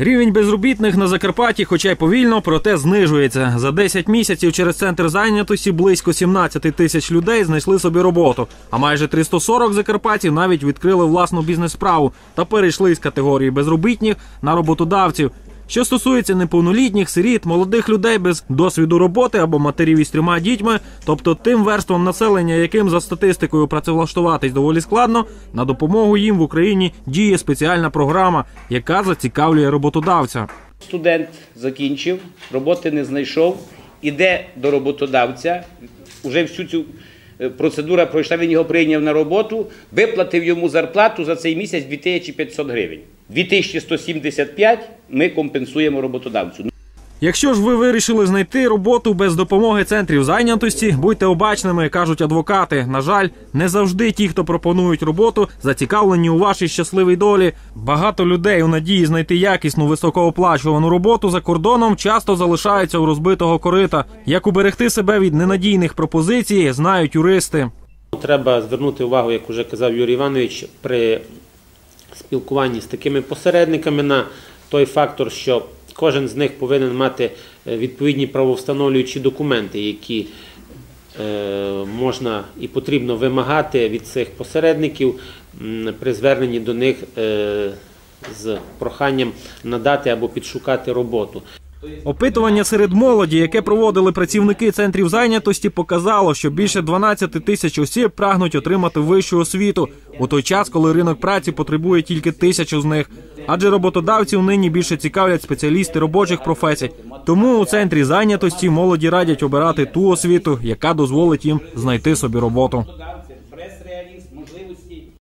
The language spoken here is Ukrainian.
Рівень безробітних на Закарпатті, хоча й повільно, проте знижується. За 10 місяців через центр зайнятості близько 17 тисяч людей знайшли собі роботу. А майже 340 закарпатців навіть відкрили власну бізнес-справу та перейшли з категорії безробітних на роботодавців. Що стосується неповнолітніх, сиріт, молодих людей без досвіду роботи або матерів із трьома дітьми, тобто тим верствам населення, яким за статистикою працевлаштуватись доволі складно, на допомогу їм в Україні діє спеціальна програма, яка зацікавлює роботодавця. Студент закінчив, роботи не знайшов, іде до роботодавця, вже всю цю е, процедуру пройшла, він його прийняв на роботу, виплатив йому зарплату за цей місяць 2500 гривень. 2175 ми компенсуємо роботодавцю. Якщо ж ви вирішили знайти роботу без допомоги центрів зайнятості, будьте обачними, кажуть адвокати. На жаль, не завжди ті, хто пропонують роботу, зацікавлені у вашій щасливій долі. Багато людей у надії знайти якісну високооплачувану роботу за кордоном часто залишаються у розбитого корита. Як уберегти себе від ненадійних пропозицій, знають юристи. Треба звернути увагу, як вже казав Юрій Іванович, при спілкуванні з такими посередниками на той фактор, що кожен з них повинен мати е, відповідні правовстановлюючі документи, які е, можна і потрібно вимагати від цих посередників при зверненні до них е, з проханням надати або підшукати роботу. Опитування серед молоді, яке проводили працівники центрів зайнятості, показало, що більше 12 тисяч осіб прагнуть отримати вищу освіту у той час, коли ринок праці потребує тільки тисячу з них. Адже роботодавців нині більше цікавлять спеціалісти робочих професій. Тому у центрі зайнятості молоді радять обирати ту освіту, яка дозволить їм знайти собі роботу.